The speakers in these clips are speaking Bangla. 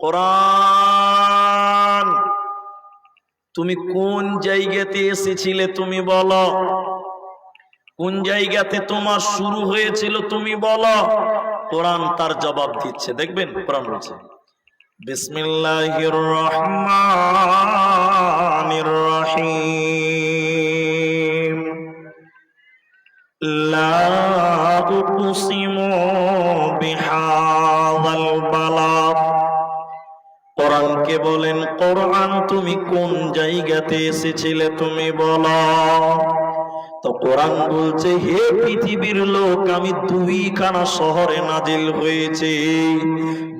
কোরআন। তুমি কোন জায়গাতে এসেছিলে তুমি বলো। কোন জায়গাতে তোমার শুরু হয়েছিল তুমি বলো। কোরআন তার জবাব দিচ্ছে। দেখবেন কোরআন বলছে, বিসমিল্লাহির রহমানির রহিম। লা কোরআনকে বলেন কোরআন তুমি কোন জায়গাতে এসেছিলে তুমি বলো। তো কোরআন বলছে, হে পৃথিবীর লোক, আমি দুইখানা শহরে নাজিল হয়েছে।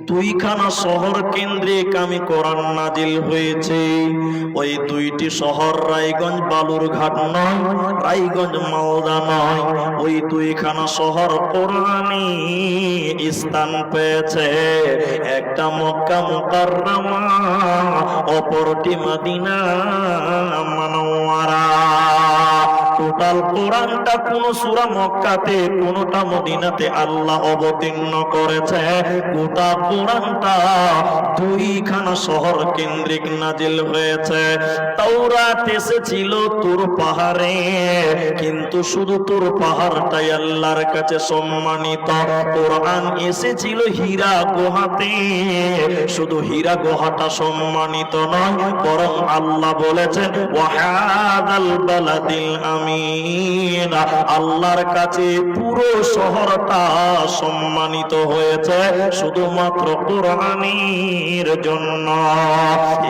দুইখানা শহর কেন্দ্রিক আমি কোরআন নাজিল হয়েছে। ওই দুইটি শহর রায়গঞ্জ, বালুরঘাট নয়, রায়গঞ্জ মালদা নয়। ওই দুইখানা শহর কোরআনে স্থান পেয়েছে। একটা মক্কা মুকাররমা, অপরটি মদিনা মানওয়ারা। টোটাল কোরআনটা কোন সূরা মক্কাতে, কোনটা মদিনাতে আল্লাহ অবতীর্ণ করেছে। গোটা কোরআনটা দুইখানা শহর কেন্দ্রিক নাজিল হয়েছে। তাওরাত এসেছিল তোর পাহাড়ে, কিন্তু শুধু তোর পাহাড়টাই আল্লাহর কাছে সম্মানিত। কোরআন এসেছিল হীরা গুহাতে, শুধু হীরা গুহাটা সম্মানিত নয়, বরং আল্লাহ বলেছেন ওয়াহাদাল বালাদিল আমিন আল্লাহর কাছে পুরো শহরটা সম্মানিত হয়েছে, শুধুমাত্র কোরআনের জন্য।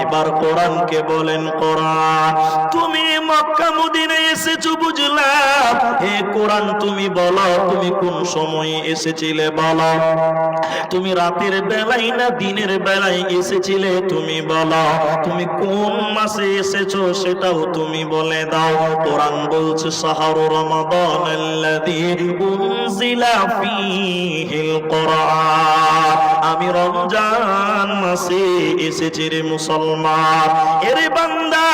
এবার কোরআনকে বলেন, কোরআন, তুমি মক্কা মদিনে এসেছ বুঝলাম। হে কোরআন, তুমি বলো, তুমি কোন সময় এসেছিলে বলো? তুমি রাতের বেলায় না দিনের বেলায় এসেছিলে? তুমি বলো। তুমি কোন মাসে এসেছ সেটাও তুমি বলে দাও। কোরআন বলছে শাহরু রমাদান আমি রমজান মাসে এসেছি রে মুসলমান। এরে বান্দা,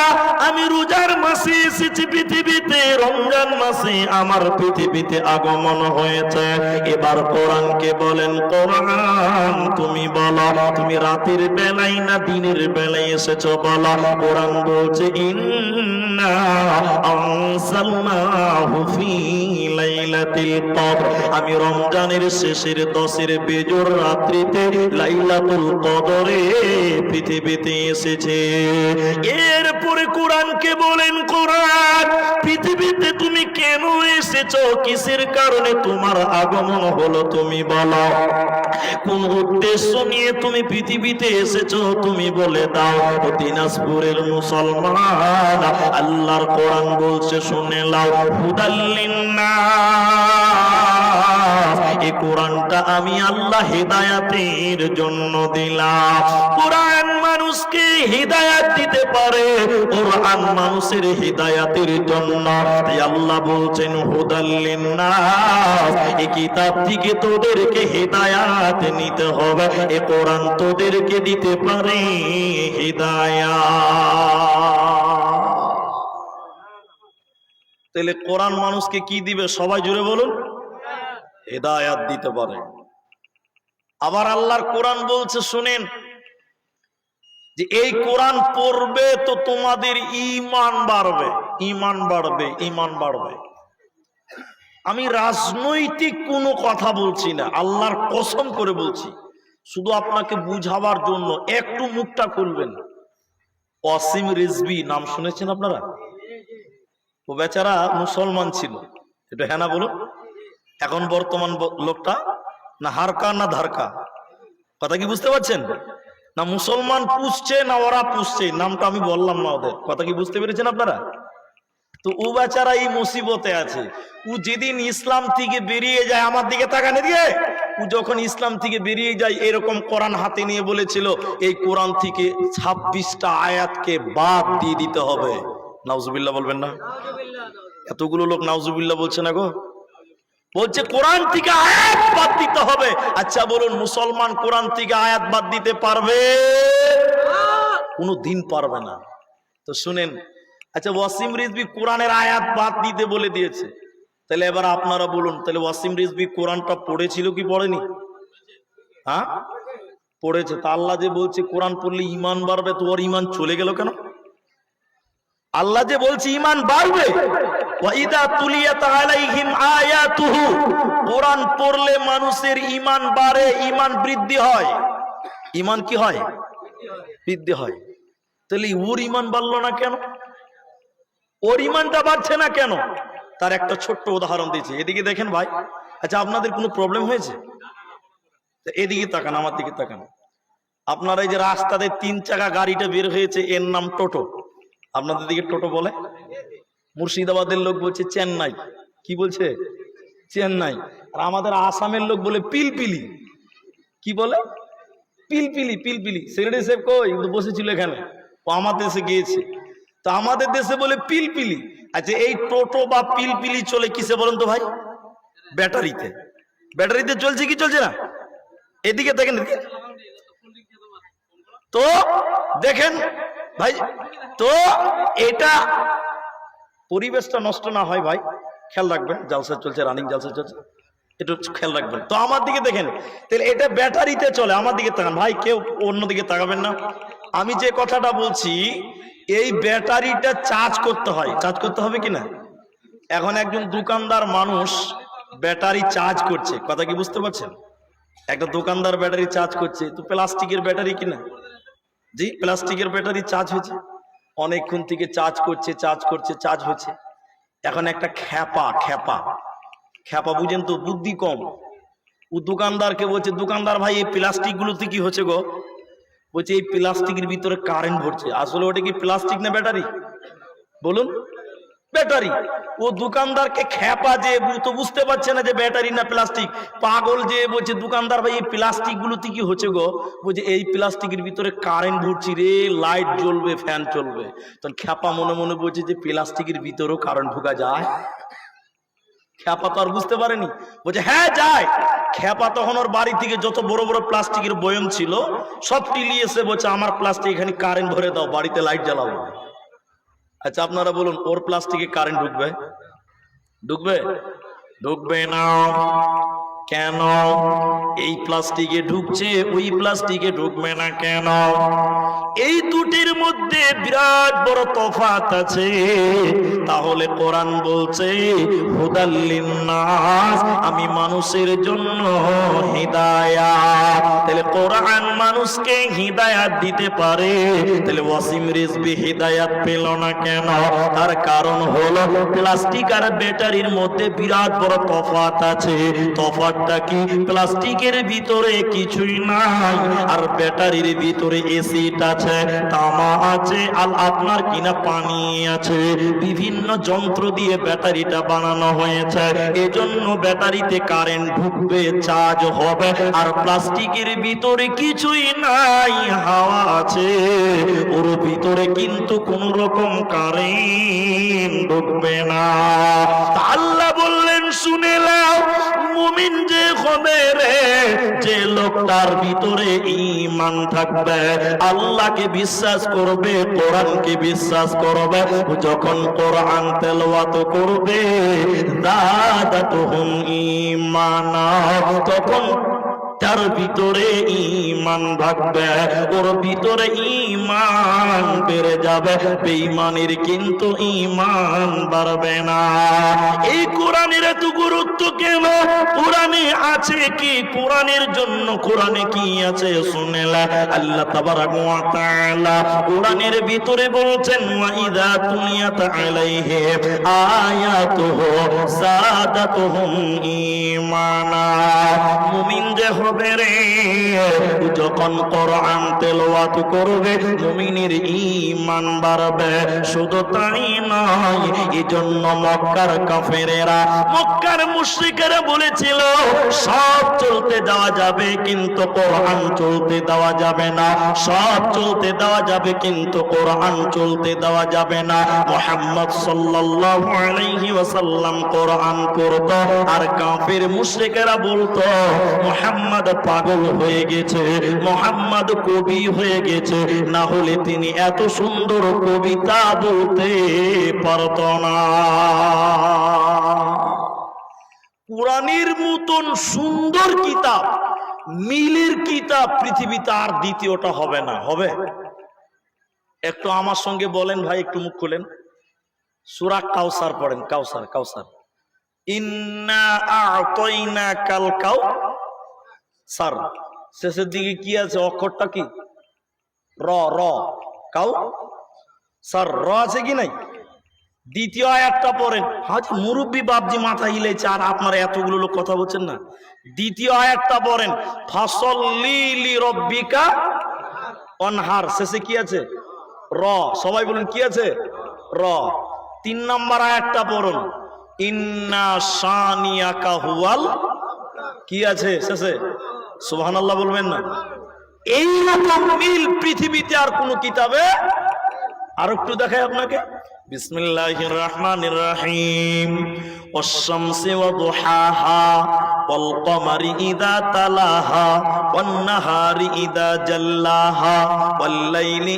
আমি রোজার মাসে এসেছি পৃথিবীতে। রমজান মাসে আমার পৃথিবীতে আগমন হয়েছে। এবার কোরআনকে বলেন, কোরআন তুমি বলো, তুমি রাতের বেলায় না দিনের বেলায় এসেছ বলো? কোরআন বলছে, ইন্না আমি রমজানের শেষের দশের বেজোর রাত্রিতে লাইলাতুল কদরে পৃথিবীতে এসেছে। এরপরে কোরআনকে বলেন, কোরআন, পৃথিবীতে তুমি কেন এসেছ? কিসের কারণে তোমার আগমন হলো তুমি বলো। কোন উদ্দেশ্য নিয়ে তুমি পৃথিবীতে এসেছ? তুমি বলে দাও, দিনাজপুরের মুসলমান, আল্লাহর কোরআন বলছে, শুনে কোরআনটা আমি আল্লাহ হেদায়াতের জন্য দিলাম। কোরআন মানুষকে হেদায়াত দিতে পারে, কোরআন মানুষের হেদায়াতের জন্য। আল্লাহ বলছেন হুদাল্লিন্নাস এই কিতাব থেকে তোদেরকে হেদায়াত নিতে হবে, এ কোরআন তোদেরকে দিতে পারে হেদায়াত। তাহলে কোরআন মানুষকে কি দিবে? সবাই জুড়ে বলুন। হেদায়াত দিতে পারে। আবার আল্লাহর কোরআন বলছে, শুনেন, যে এই কোরআন পড়বে তো তোমাদের ইমান বাড়বে। ইমান বাড়বে ইমান বাড়বে। আমি রাজনৈতিক কোনো কথা বলছি না, আল্লাহর কসম করে বলছি। শুধু আপনাকে বুঝাবার জন্য একটু মুখটা খুলবেন। অসীম রিজবি নাম শুনেছেন আপনারা? বেচারা মুসলমান ছিল। এটা হ্যাঁ না বলুন। এখন বর্তমান লোকটা না হারকা না ধারকা? কথা কি বুঝতে পারছেন? না মুসলমান পুষছে না ওরা পুষছে? নামটা আমি বললাম না ওদের। কথা কি বুঝতে পেরেছেন আপনারা? তো ও বেচারা এই মুসিবতে আছে। ও যেদিন ইসলাম থেকে বেরিয়ে যায়, আমার দিকে তাকানে দিয়ে ও যখন ইসলাম থেকে বেরিয়ে যায়, এরকম কোরআন হাতে নিয়ে বলেছিল, এই কোরআন থেকে ছাব্বিশটা আয়াতকে বাদ দিয়ে দিতে হবে। নাউজুবিল্লাহ বলবেন না? এতগুলো লোক নাউজুবিল্লাহ বলছে না গো? বলছে, কোরআন থেকে আয়াত বাদ দিতে হবে। আচ্ছা বলুন, মুসলমান কোরআন থেকে আয়াত বাদ দিতে পারবে? কোনো দিন পারবে না। তো শুনেন আচ্ছা ওয়াসিম রিজবি কোরআনের আয়াত বাদ দিতে বলে দিয়েছে। তাহলে এবার আপনারা বলুন, তাহলে ওয়াসিম রিজবি কোরআনটা পড়েছিল কি পড়েনি? হ্যাঁ? পড়েছে। তা আল্লাহ যে বলছে, কোরআন পড়লে ইমান বাড়বে তো ওর ইমান চলে গেল কেন? আল্লাহ যে বলছে ইমান বাড়বে। কোরআন পড়লে মানুষের ইমান বাড়ে ইমান বৃদ্ধি হয়। ইমান কি হয়? বৃদ্ধি হয়। তাহলে ওর ইমান বাড়লো না কেন? ওর ইমানটা বাড়ছে না কেন? তার একটা ছোট্ট উদাহরণ দিয়েছে। এদিকে দেখেন ভাই। আচ্ছা আপনাদের কোনো প্রবলেম হয়েছে? এদিকে তাকান, আমার দিকে তাকান। আপনারা এই যে রাস্তাতে তিন চাকা গাড়িটা বের হয়েছে, এর নাম টোটো। আপনাদের দিকে টোটো বলে? মুর্শিদাবাদের লোক বলছে চেন্নাই। কি বলছে? চেন্নাই। আর আমাদের আসামের লোক বলে পিলপিলি। কি বলে? পিলপিলি পিলপিলি। সেক্রেটারি সাহেব কই? বসেছিল এখানে। ও আমার দেশে গিয়েছে। তো আমাদের দেশে বলে পিলপিলি। আচ্ছা এই টোটো বা পিলপিলি চলে কিসে বলেন তো ভাই? ব্যাটারিতে। ব্যাটারিতে চলছে কি চলছে না? এদিকে দেখেন তো দেখেন ভাই, তো এটা পরিবেশটা নষ্ট না হয় ভাই। খেয়াল রাখবেন, জালসা চলছে রানিং জালসা চলছে। একটু খেয়াল রাখবেন। তো আমার দিকে দেখেন, তাহলে এটা ব্যাটারিতে চলে, আমার দিকে তাকান। ভাই, কেউ অন্য দিকে তাকাবেন না। আমি যে কথাটা বলছি, এই ব্যাটারিটা চার্জ করতে হয়। চার্জ করতে হবে কি না এখন একজন দোকানদার মানুষ ব্যাটারি চার্জ করছে। কথা কি বুঝতে পারছেন? একটা দোকানদার ব্যাটারি চার্জ করছে, তো প্লাস্টিকের ব্যাটারি কিনা? জি, প্লাস্টিকের ব্যাটারি চার্জ হয়েছে। অনেকক্ষণ থেকে চার্জ করছে চার্জ করছে চার্জ হচ্ছে। এখন একটা খ্যাপা খ্যাপা। খ্যাপা বুঝেন তো, বুদ্ধি কম। ও দোকানদারকে বলছে, দোকানদার ভাই, এই প্লাস্টিকগুলোতে কি হচ্ছে গো? বলছে, এই প্লাস্টিকের ভিতরে কারেন্ট ভরছে। আসলে ওটা কি প্লাস্টিক না ব্যাটারি? বলুন। ব্যাটারি। ও দোকানদারকে খ্যাপা যে তো বুঝতে পারছে না যে ব্যাটারি না প্লাস্টিক। পাগল যে বলছে, দোকানদার ভাই, এই প্লাস্টিক গুলোতে কি হচ্ছে গো? বলছে, এই প্লাস্টিকের ভিতরে কারেন্ট ভরছি রে, লাইট জ্বলবে, ফ্যান চলবে। তখন খ্যাপা মনে মনে বলছে যে, প্লাস্টিকের ভিতরেও কারেন্ট ঢোকা যায়? খ্যাপা তো আর বুঝতে পারেনি। বলছে হ্যাঁ যায়। খ্যাপা তখন ওর বাড়ি থেকে যত বড় বড় প্লাস্টিকের বয়ম ছিল, সব টিলিয়ে এসে বলছে, আমার প্লাস্টিক এখানে কারেন্ট ভরে দাও, বাড়িতে লাইট জ্বালাবো আচ্ছা আপনারা বলুন, ওর প্লাস্টিকে কারেন্ট ঢুকবে? ঢুকবে? ঢুকবে না। কেন? এই প্লাস্টিকে ঢুকছে, ওই প্লাস্টিকে ঢুকবে না কেন? এই দুটির মধ্যে বিরাট বড় তফাত আছে, তাহলে কোরআন বলছে হুদাল্লিন্নাস আমি মানুষের জন্য হিদায়াত। তাহলে কোরআন মানুষকে হিদায়াত দিতে পারে, তাহলে ওয়াসিম রিজবি হিদায়াত পেল না কেন? তার কারণ হলো প্লাস্টিক আর ব্যাটারির মধ্যে বিরাট বড় তফাত আছে। তফাতটা কি? প্লাস্টিকের ভিতরে কিছুই নাই, আর ব্যাটারির ভিতরে এসিড আছে তামা আছে আর আপনার কিনা পানি আছে? বিভিন্ন যন্ত্র দিয়ে ব্যাটারিটা বানানো হয়েছে। এজন্য ব্যাটারিতে কারেন্ট ঢুকবে, চার্জ হবে, আর প্লাস্টিকের ভিতরে কিছুই নাই, হাওয়া আছে। ওর ভিতরে কিন্তু কোন রকম কারেন্ট ঢুকবে না। আল্লাহ বললেন, শুনে মুমিন যে হবে রে, যে লোকটার ভিতরে ইমান থাকবে, আল্লাহকে বিশ্বাস করবে কোরআনকে বিশ্বাস করবে যখন কোরআন তেলাওয়াত করবে দাদাতুহুম ঈমানা। তখন তার ভিতরে ইমান ভাগবে ওর ভিতরে ইমান বেড়ে যাবে। বেঈমানের কিন্তু ইমান বাড়বে না। এই কোরআনের এত গুরুত্ব কেন? কোরআনে আছে কি? কোরআনের জন্য কোরআনে কি আছে শুনেলা আল্লাহ তাবারাক তাআলা কোরআনের ভিতরে বলছেন, ওয়া ইযা তুলিয়াত আলাইহি আয়াতুহু সাদাতুহুম ঈমানা। মুমিন যে হবে রে? যখন কোরআন করবে মুমিনের বাড়বে। শুধু তাই নয়, এজন্য মক্কার কাফেরেরা মক্কার মুশরিকেরা বলেছিল, সব চলতে দেওয়া যাবে কিন্তু কোরআন চলতে দেওয়া যাবে না। সব চলতে দেওয়া যাবে কিন্তু কোরআন চলতে দেওয়া যাবে না। মুহাম্মদ সাল্লাল্লাহু আলাইহি ওয়াসাল্লাম কোরআন আর কাফের মুশরিকেরা বলতো, মুহাম্মদ পাগল হয়ে গেছে, মুহাম্মদ কবি হয়ে গেছে, না হলে তিনি এত সুন্দর কবিতা বলতে পারত না। কোরআনের মতন সুন্দর কিতাব, মিলের কিতাব পৃথিবীতে আর দ্বিতীয়টা হবে না, হবে? একটু আমার সঙ্গে বলেন ভাই, একটু মুখ খুলেন। সুরা কাউসার পড়েন, কাউসার কাউসার। ইন্না কাল কাউ সার। শেষের দিকে কি আছে? অক্ষরটা কি? র র। কাউ? স্যার র আছে কি নাই? দ্বিতীয় আয়াতটা পড়েন। হাজ মুরব্বী বাপজি মাথা হিলেছে আর আপনারা এতগুলো লোক কথা বলছেন না। দ্বিতীয় আয়াতটা পড়েন, ফাসল লি রব্বিকা অনহার। শেষে কি আছে? র। সবাই বলুন, কি আছে? র। তিন নম্বর আয়াতটা পড়ুন, ইন্না শানিয়াকা হুয়াল, কি আছে শেষে? সুহান আল্লাহ বলবেন না। এইরকম মিল পৃথিবীতে আর কোনো কিতাবে আর একটু দেখায় আপনাকে। বিসমিল্লাহির রহমানির রহিম। ওয়াশ-শামসি ইদা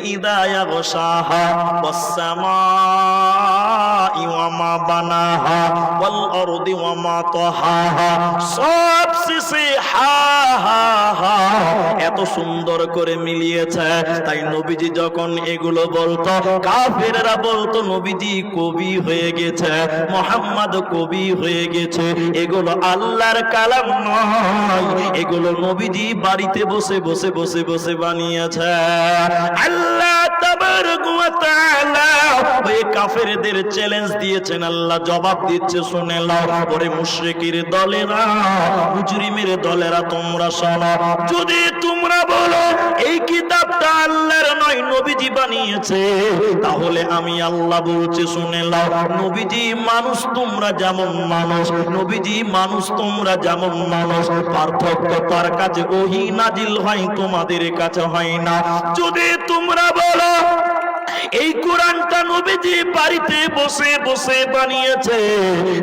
ইদা মা এত সুন্দর করে মিলিয়েছে। তাই নবীজি যখন এগুলো বলতো বলতো, নবীজি কবি হয়ে গেছে, মোহাম্মদ কবি হয়ে গেছে। এগুলো আল্লাহর কালাম নয়, এগুলো নবীজি বাড়িতে বসে বসে বসে বসে বানিয়েছে। আল্লাহ কাফেরদের চ্যালেঞ্জ দিয়েছেন, আল্লাহ জবাব দিচ্ছে, শুনে নাও। ওরে দলেরা মুজরিমের দলেরা তোমরা শোনো। যদি তোমরা বলো, এই কিতাবটা আল্লাহর নয়, নবীজি বানিয়েছে, তাহলে আমি আল্লাহ বলছে, শুনে নাও। নবীজি মানুষ তোমরা যেমন মানুষ, নবীজি মানুষ তোমরা যেমন মানুষ, পার্থক্য তার কাছে ওহি নাজিল হয়, তোমাদের কাছে হয় না। যদি তোমরা বলো এই কোরআনটা নবীজি বাড়িতে বসে বসে বানিয়েছে।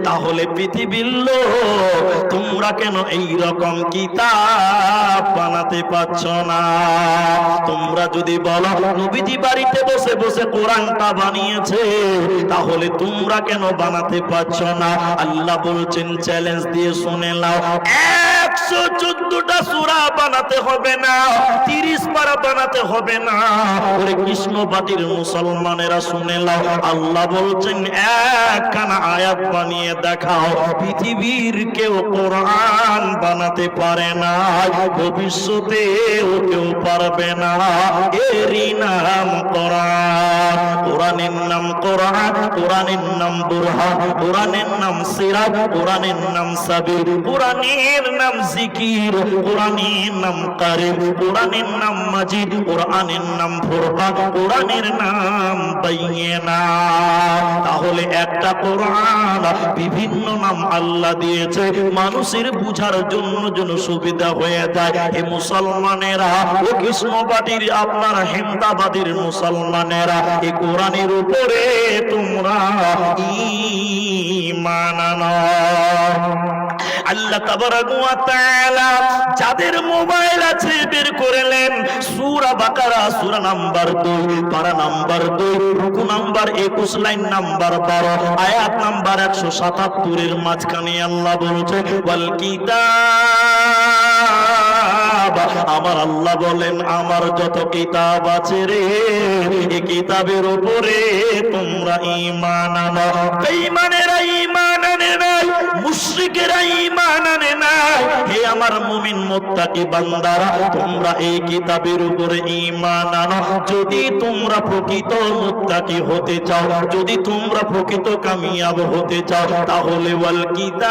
তাহলে পৃথিবীর লোক, তোমরা কেন এই রকম কিতাব বানাতে পারছ না? তোমরা যদি বলো, নবীজি বাড়িতে বসে বসে কোরআনটা বানিয়েছে, তাহলে তোমরা কেন বানাতে পারছ না? আল্লাহ বলছেন চ্যালেঞ্জ দিয়ে শুনে নাও। একশো চোদ্দটা সুরা বানাতে হবে না, তিরিশ পারা বানাতে হবে না। কৃষ্ণবাদীর মুসলমানেরা শুনে নাও, আল্লাহ বলছেন, একখানা আয়াত বানিয়ে দেখাও, পৃথিবীর কেউ কোরআন বানাতে পারে না, ভবিষ্যতেও কেউ পারবে না। এরই নাম কোরআন, কোরআনের নাম কোরআন, কোরআনের নাম বুরহান, কোরআনের নাম সিরাত, কোরআনের নাম সাবির কোরআনের নাম জিকির, কোরআনের নাম কোরআনের নাম মাজিদ, কোরআনের নাম কোরআনের নাম বাইয়িনা। তাহলে একটা কোরআন বিভিন্ন নাম আল্লাহ দিয়েছে, মানুষের বুঝার জন্য যেন সুবিধা হয়ে যায়। এ মুসলমানেরা, ও কৃষ্ণবাদীর, আপনার হেমদাবাদীর মুসলমানেরা, এ কোরআনের উপরে তোমরা ঈমান আনো। আল্লাহ তাবারাক ওয়া তাআলা যাদের মোবাইল আছে বের করলেন সূরা বাকারা, সূরা নাম্বার 2 পারা নাম্বার 2 রুকু নাম্বার 21 লাইন নাম্বার 12 আয়াত নাম্বার 177 এর মাঝখানে আল্লাহ বলছে, ওয়াল কিতাব। আমার আল্লাহ বলেন, আমার যত কিতাব আছে রে এই কিতাবের উপরে তোমরা ঈমান আনো। বেঈমানেরা ঈমান আনে নাই, মুশরিকেরা ঈমান আনে নাই। হে আমার মুমিন মুত্তাকি বান্দারা, তোমরা এই কিতাবের উপরে ঈমান আনো। যদি তোমরা প্রকৃত মুত্তাকি হতে চাও, যদি তোমরা প্রকৃত কামিয়াব হতে চাও, তাহলে ওয়াল কিতাব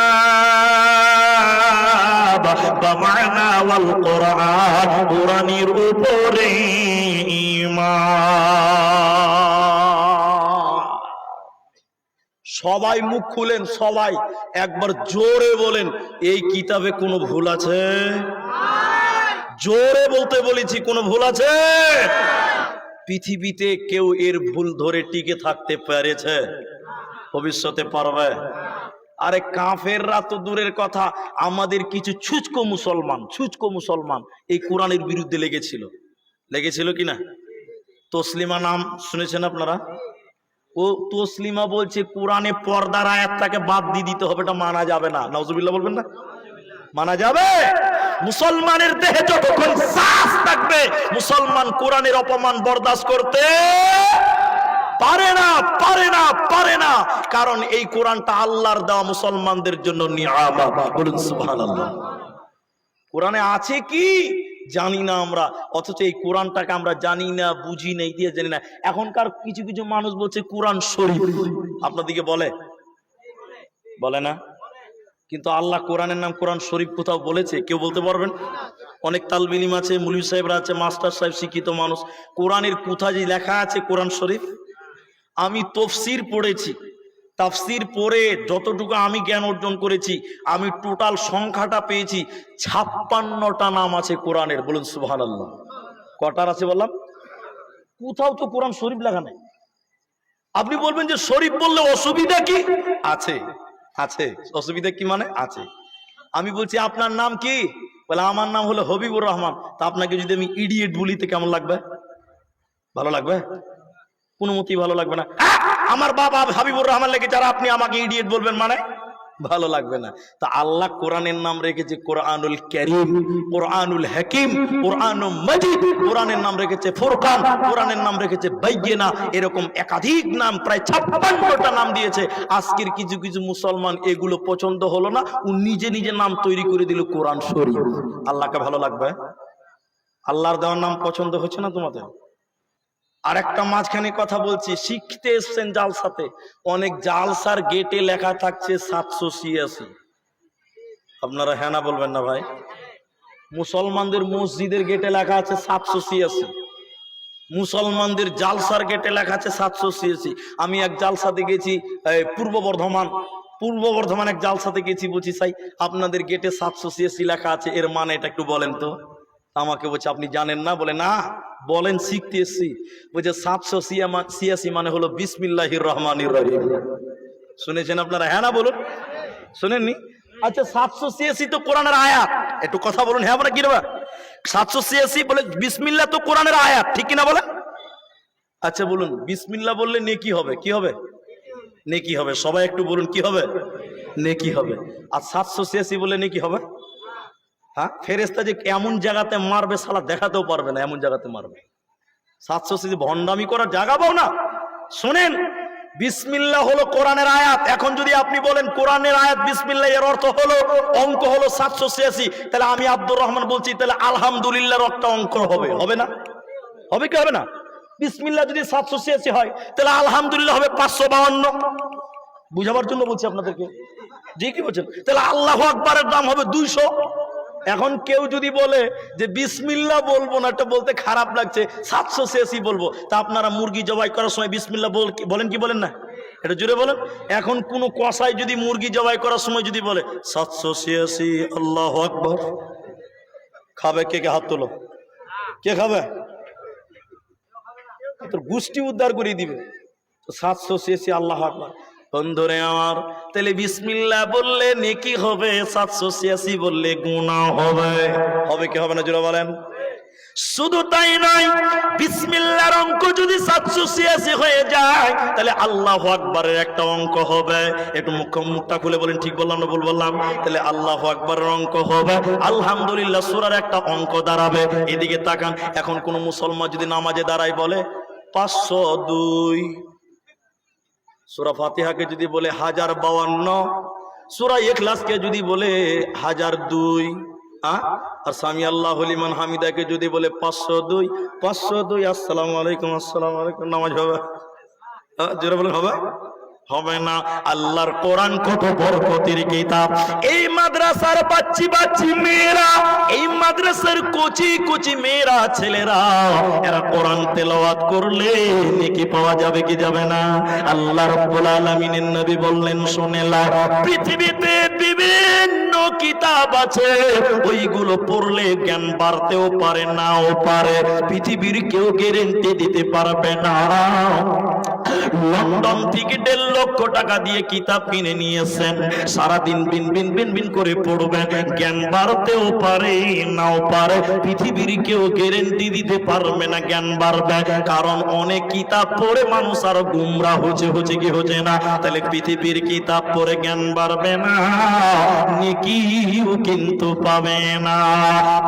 বা মানা ওয়াল কোরআন, কোরআনের উপরে ঈমান। সবাই মুখ খুলেন, সবাই একবার জোরে বলেন, এই কিতাবে কোনো ভুল আছে? জোরে বলতে বলেছি, কোনো ভুল আছে? পৃথিবীতে কেউ এর ভুল ধরে টিকে থাকতে পেরেছে। ভবিষ্যতে পারবে। আরে কাফেররা তো দূরের কথা, আমাদের কিছু ছুচকো মুসলমান ছুচকো মুসলমান এই কোরআনের বিরুদ্ধে লেগেছিল। লেগেছিল কি না? তসলিমা নাম শুনেছেন আপনারা? ও তসলিমা বলছে, কোরআনে পর্দার আয়াতটাকে বাদ দিয়ে দিতে হবে, এটা মানা যাবে না। নজরুল্লাহ বলবেন না? মানা যাবে? মুসলমানের দেহে যতক্ষণ শ্বাস থাকবে, মুসলমান কোরআনের অপমান বরদাস্ত করতে পারে না পারে না পারে না। কারণ এই কোরআনটা আল্লাহর দেওয়া মুসলমানদের জন্য নিয়ামত। বলুন সুবহানাল্লাহ। কোরআনে আছে কি? জানি না আমরা, অথচ এই কোরআনটাকে আমরা জানি না, বুঝি না দিয়ে জানি না। এখনকার কিছু কিছু মানুষ বলছে কোরআন শরীফ। আপনাদেরকে বলে? বলে না? কিন্তু আল্লাহ কোরআনের নাম কোরআন শরীফ কোথাও বলেছে? কেউ বলতে পারবেন? অনেক তালবিলিম আছে মুলি সাহেবরা আছে, মাস্টার সাহেব, শিক্ষিত মানুষ। কোরআনের কোথায় যে লেখা আছে কোরআন শরীফ? আমি তফসির পড়েছি। তাফসির পড়ে যতটুকু আমি জ্ঞান অর্জন করেছি, আমি টোটাল সংখ্যাটা পেয়েছি, ছাপ্পান্নটা নাম আছে কোরআনের, বলুন সুবহান আল্লাহ কটার আছে বললাম? কোথাও তো কোরআন শরীফ লেখা নেই। আপনি বলবেন যে শরীফ বললে অসুবিধা কি? আছে আছে, অসুবিধা কি মানে? আছে। আমি বলছি, আপনার নাম কি? বলে, আমার নাম হলো হবিবুর রহমান। তা আপনাকে যদি আমি ইডিয়েট বলিতে কেমন লাগবে? ভালো লাগবে? কোনো মতেই ভালো লাগবে না! আমার বাবা হাবিবুর রহমান লেগে যারা, আপনি আমাকে ইডিয়েট বলবেন মানে? ভালো লাগবে না। তা আল্লাহ কোরআনের নাম রেখেছে কোরআনুল করিম, কোরআনুল হাকিম, কোরআনুল মজিদ, কোরআনের নাম রেখেছে ফুরকান, কোরআনের নাম রেখেছে বাইগেনা এরকম একাধিক নাম, প্রায় ছাপ্পান্নটা নাম দিয়েছে। আজকের কিছু কিছু মুসলমান এগুলো পছন্দ হলো না, ও নিজে নিজে নাম তৈরি করে দিল কোরআন শরীফ। আল্লাহকে ভালো লাগবে? আল্লাহর দেওয়ার নাম পছন্দ হচ্ছে না তোমাদের? আর একটা মাঝখানে কথা বলছি, শিখতে এসছেন জালসাতে অনেক জালসার গেটে লেখা থাকছে সাতশো ছিয়াশি। আপনারা হ্যাঁ না বলবেন না ভাই। মুসলমানদের মসজিদের গেটে লেখা আছে সাতশো ছিয়াশি। মুসলমানদের জালসার গেটে লেখা আছে সাতশো ছিয়াশি। আমি এক জালসাতে গেছি পূর্ব বর্ধমান। পূর্ব বর্ধমান এক জালসাতে গেছি বলছি সাই। আপনাদের গেটে সাতশো ছিয়াশি লেখা আছে, এর মানে এটা একটু বলেন তো। আমাকে বলছে, আপনি জানেন না? বলে, না, বলেন শিখতে এসছি বলছে, সাতশো ছিয়াশি মানে হলো বিসমিল্লাহির রহমানির রহিম। শুনেছেন আপনারা? হ্যাঁ না বলুন? শুনেননি? আচ্ছা সাতশো ছিয়াশি তো কোরআনের আয়াত। একটু কথা বলুন হ্যাঁ বলে, কি রে সাতশো ছিয়াশি বলে, বিসমিল্লা তো কোরআনের আয়াত, ঠিক কিনা বলেন আচ্ছা বলুন, বিসমিল্লা বললে নেকি হবে? কি হবে? নেকি হবে। সবাই একটু বলুন, কি হবে? নেকি হবে। আর সাতশো ছিয়াশি বলে নেকি হবে? হ্যাঁ? ফেরেস্তা যে এমন জায়গাতে মারবে সালা দেখাতেও পারবে না, এমন জায়গাতে মারবে। সাতশো সিসি ভণ্ডামি করার জায়গা না? শোনেন বিসমিল্লা হলো কোরআনের আয়াত। এখন যদি আপনি বলেন কোরআনের আয়াত বিসমিল্লা এর অর্থ হলো অঙ্ক হলো সাতশো ছিয়াশি তাহলে আমি আব্দুর রহমান বলছি, তাহলে আলহামদুলিল্লাহর একটা অঙ্ক হবে। হবে না? হবে কি হবে না? বিসমিল্লা যদি সাতশো ছিয়াশি হয়, তাহলে আলহামদুলিল্লাহ হবে পাঁচশো বাউন্ন। বুঝাবার জন্য বলছি আপনাদেরকে। জি কি বলছেন? তাহলে আল্লাহ আকবরের দাম হবে দুইশো। এখন কেউ যদি বলে যে বিসমিল্লা বলব না, এটা বলতে খারাপ লাগছে, সাতশো শেষই বলব, তা আপনারা মুরগি জবাই করার সময় বিসমিল্লা বল বলেন কি বলেন না? এটা জুড়ে বলেন। এখন কোনো কষাই যদি মুরগি জবাই করার সময় যদি বলে, সাতশো ছিয়াশি আল্লাহ আকবর। খাবে কে কে? হাত তোলো। কে খাবে? তোর গোষ্ঠী উদ্ধার করিয়ে দিবে। তো সাতশো ছিয়াশি আল্লাহ আকবর। বন্ধুরে আমার তাহলে বিসমিল্লা বললে নেকি হবে, সাতশো ছিয়াশি বললে গুণা হবে। হবে কি হবে না জোরা বলেন? শুধু তাই নয় বিসমিল্লার অঙ্ক যদি সাতশো ছিয়াশি হয়ে যায় তাহলে আল্লাহ আকবরের একটা অঙ্ক হবে। একটু মুখ মুখটা খুলে বলেন, ঠিক বললাম না ভুল বললাম? তাহলে আল্লাহ আকবরের অঙ্ক হবে। আলহামদুলিল্লাহ সুরার একটা অঙ্ক দাঁড়াবে। এদিকে তাকান, এখন কোন মুসলমান যদি নামাজে দাঁড়ায় বলে, পাঁচশো দুই। সুরা ফাতিহাকে যদি বলে হাজার বাউান্ন সুরা এখলাসকে যদি বলে হাজার দুই? আর স্বামী আল্লাহ হলিমান হামিদাকে যদি বলে পাঁচশো দুই পাঁচশো দুই, আসসালামু আলাইকুম আসসালামু আলাইকুম, নামাজ হবে জোরে বলে হবে হবে না। আল্লাহর কোরআন কত বরকতের কিতাব। এই মাদ্রাসার বাচ্চি বাচ্চি মেয়েরা, এই মাদ্রাসার কোচি কোচি মেয়েরা, ছেলেরা, এরা কোরআন তেলাওয়াত করলে নেকি পাওয়া যাবে কি যাবে না? আল্লাহ রাব্বুল আলামিনের নবী বললেন, শুনে লাও পৃথিবীতে বিভিন্ন কিতাব আছে। ওইগুলো পড়লে জ্ঞান বাড়তেও পারে, নাও পারে। পৃথিবীর কেউ গ্যারেন্টি দিতে পারবে না। লন্ডন থেকে দেড় লক্ষ টাকা দিয়ে কিতাব কিনে নিয়েছেন। সারাদিন বিন বিন বিন বিন করে পড়বেন। জ্ঞান বাড়তেও পারে, নাও পারে। পৃথিবীর কেউ গ্যারেন্টি দিতে পারবে না, জ্ঞান বাড়বে। কারণ অনেক কিতাব পড়ে মানুষ আর গুমরা হচ্ছে হচ্ছে কি হচ্ছে না? তাহলে পৃথিবীর কিতাব পড়ে জ্ঞান বাড়বে না। নেকিও কিন্তু পাবে না।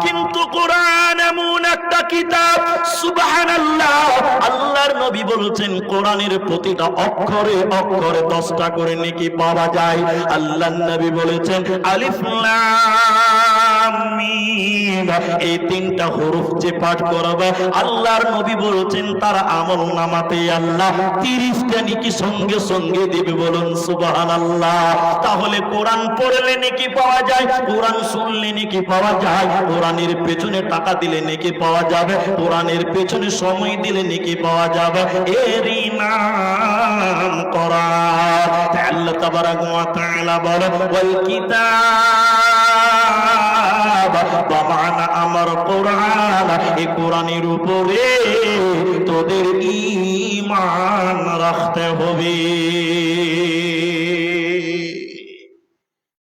কিন্তু কোরআন এমন একটা কিতাব, সুবহানাল্লাহ, আল্লাহর নবী বলছেন, কোরআনের প্রতিটা অক্ষরে অক্ষরে দশটা করে নেকি পাওয়া যায়। আল্লাহ নবী বলেছেন আলিফ লাম এই তিনটা যে পাঠ করবে, আল্লাহর নবী তার আমল নামাতে আল্লাহ তিরিশটা নেকি সঙ্গে সঙ্গে দেবে বলুন, সুবহানাল্লাহ। তাহলে কোরআন পড়লে নেকি পাওয়া যায়, কোরআন শুনলে নেকি পাওয়া যায়, কোরআনের পেছনে টাকা দিলে নেকি পাওয়া যাবে, কোরআনের পেছনে সময় দিলে নেকি পাওয়া যাবে, এরই নাম আল্লাহ তাবারাক ওয়া তাআলা বলে ওয়াল কিতাব বামানা আমার কোরআন এই কোরআনের উপরে তোদের ইমান রাখতে হবে।